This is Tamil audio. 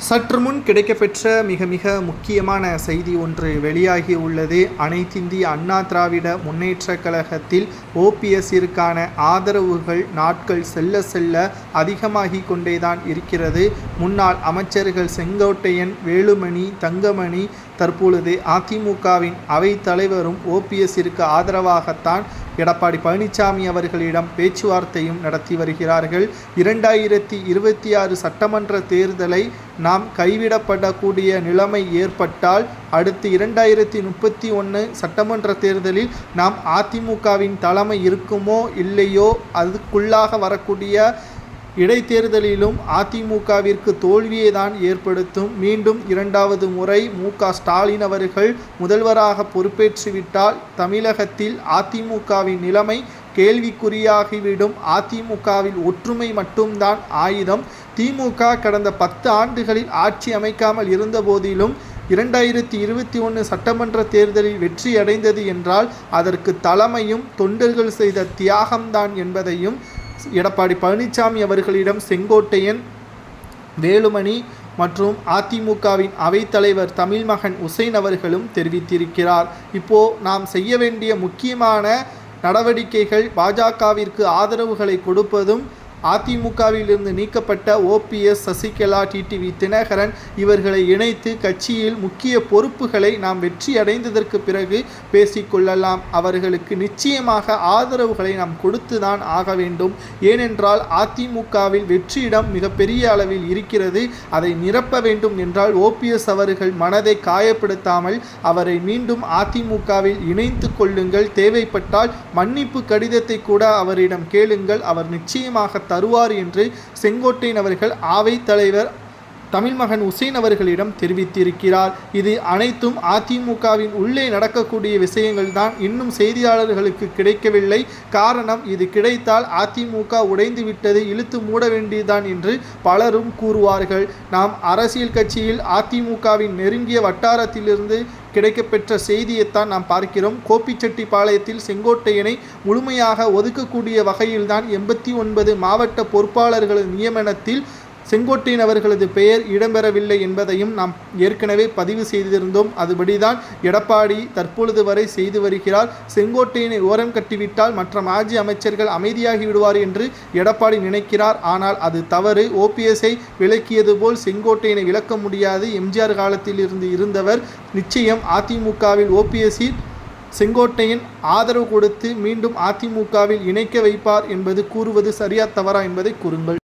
சற்று முன் கிடைக்கப்பெற்ற மிக மிக முக்கியமான செய்தி ஒன்று வெளியாகி உள்ளது. அனைத்திந்திய அண்ணா திராவிட முன்னேற்றக் கழகத்தில் ஓபிஎஸ்ஸிற்கான ஆதரவுகள் நாட்கள் செல்ல செல்ல அதிகமாகி கொண்டேதான் இருக்கிறது. முன்னாள் அமைச்சர்கள் செங்கோட்டையன் வேலுமணி தங்கமணி தற்பொழுது அதிமுகவின் அவைத் தலைவரும் ஓபிஎஸ்ஸிற்கு ஆதரவாகத்தான் எடப்பாடி பழனிசாமி அவர்களிடம் பேச்சுவார்த்தையும் நடத்தி வருகிறார்கள். இரண்டாயிரத்தி இருபத்தி ஆறு சட்டமன்ற தேர்தலை நாம் கைவிடப்படக்கூடிய நிலைமை ஏற்பட்டால் அடுத்து இரண்டாயிரத்தி முப்பத்தி ஒன்று சட்டமன்ற தேர்தலில் நாம் அதிமுகவின் தலைமை இருக்குமோ இல்லையோ அதுக்குள்ளாக வரக்கூடிய இடைத்தேர்தலிலும் அதிமுகவிற்கு தோல்வியை தான் ஏற்படுத்தும். மீண்டும் இரண்டாவது முறை மு. க. ஸ்டாலின் அவர்கள் முதல்வராக பொறுப்பேற்றுவிட்டால் தமிழகத்தில் அதிமுகவின் நிலைமை கேள்விக்குறியாகிவிடும். அதிமுகவில் ஒற்றுமை மட்டும்தான் ஆயுதம். திமுக கடந்த பத்து ஆண்டுகளில் ஆட்சி அமைக்காமல் இருந்தபோதிலும் இரண்டாயிரத்தி இருபத்தி ஒன்று சட்டமன்ற தேர்தலில் வெற்றி அடைந்தது என்றால் அதற்கு தலைமையும் தொண்டர்கள் செய்த தியாகம்தான் என்பதையும் எடப்பாடி பழனிசாமி அவர்களிடம் செங்கோட்டையன் வேலுமணி மற்றும் அதிமுகவின் அவைத்தலைவர் தமிழ்மகன் உசைன் அவர்களும் தெரிவித்திருக்கிறார். இப்போ நாம் செய்ய வேண்டிய முக்கியமான நடவடிக்கைகள் பாஜகவிற்கு ஆதரவுகளை கொடுப்பதும் அதிமுகவிலிருந்து நீக்கப்பட்ட ஓபிஎஸ் சசிகலா டிடிவி தினகரன் இவர்களை இணைத்து கட்சியில் முக்கிய பொறுப்புகளை நாம் வெற்றி அடைந்ததற்கு பிறகு பேசிக்கொள்ளலாம் அவர்களுக்கு நிச்சயமாக ஆதரவுகளை நாம் கொடுத்துதான் ஆக வேண்டும். ஏனென்றால் அதிமுகவில் வெற்றியிடம் மிகப்பெரிய அளவில் இருக்கிறது. அதை நிரப்ப வேண்டும் என்றால் ஓபிஎஸ் அவர்கள் மனதை காயப்படுத்தாமல் அவரை மீண்டும் அதிமுகவில் இணைத்து கொள்ளுங்கள். தேவைப்பட்டால் மன்னிப்பு கடிதத்தை கூட அவரிடம் கேளுங்கள். அவர் நிச்சயமாக தருவார் என்று செங்கோட்டையன் அவர்கள் ஆவை தலைவர் தமிழ் மகன் உசேன் அவர்களிடம் தெரிவித்திருக்கிறார். இது அனைத்தும் அதிமுகவின் உள்ளே நடக்கக்கூடிய விஷயங்கள் தான் இன்னும் செய்தியாளர்களுக்கு கிடைக்கவில்லை. காரணம் இது கிடைத்தால் அதிமுக உடைந்து விட்டதை இழுத்து மூட வேண்டியதுதான் என்று பலரும் கூறுவார்கள். நாம் அரசியல் கட்சியில் அதிமுகவின் நெருங்கிய வட்டாரத்திலிருந்து கிடைக்கப்பெற்ற செய்தியைத்தான் நாம் பார்க்கிறோம். கோபிச்செட்டிப்பாளையத்தில் செங்கோட்டையனை முழுமையாக ஒதுக்கக்கூடிய வகையில்தான் எண்பத்தி ஒன்பது மாவட்ட பொறுப்பாளர்கள் நியமனத்தில் செங்கோட்டையின் அவர்களது பெயர் இடம்பெறவில்லை என்பதையும் நாம் ஏற்கனவே பதிவு செய்திருந்தோம். அதுபடிதான் எடப்பாடி தற்பொழுது வரை செய்து வருகிறார். செங்கோட்டையினை ஓரம் கட்டிவிட்டால் மற்ற மாஜி அமைச்சர்கள் அமைதியாகி விடுவார் என்று எடப்பாடி நினைக்கிறார். ஆனால் அது தவறு. ஓபிஎஸ்ஐ விலக்கியது போல் செங்கோட்டையனை விளக்க முடியாது. எம்ஜிஆர் காலத்தில் இருந்து இருந்தவர். நிச்சயம் அதிமுகவில் ஓபிஎஸ்சி செங்கோட்டையின் ஆதரவு கொடுத்து மீண்டும் அதிமுகவில் இணைக்க வைப்பார் என்பது கூறுவது சரியா தவறா என்பதை கூறுங்கள்.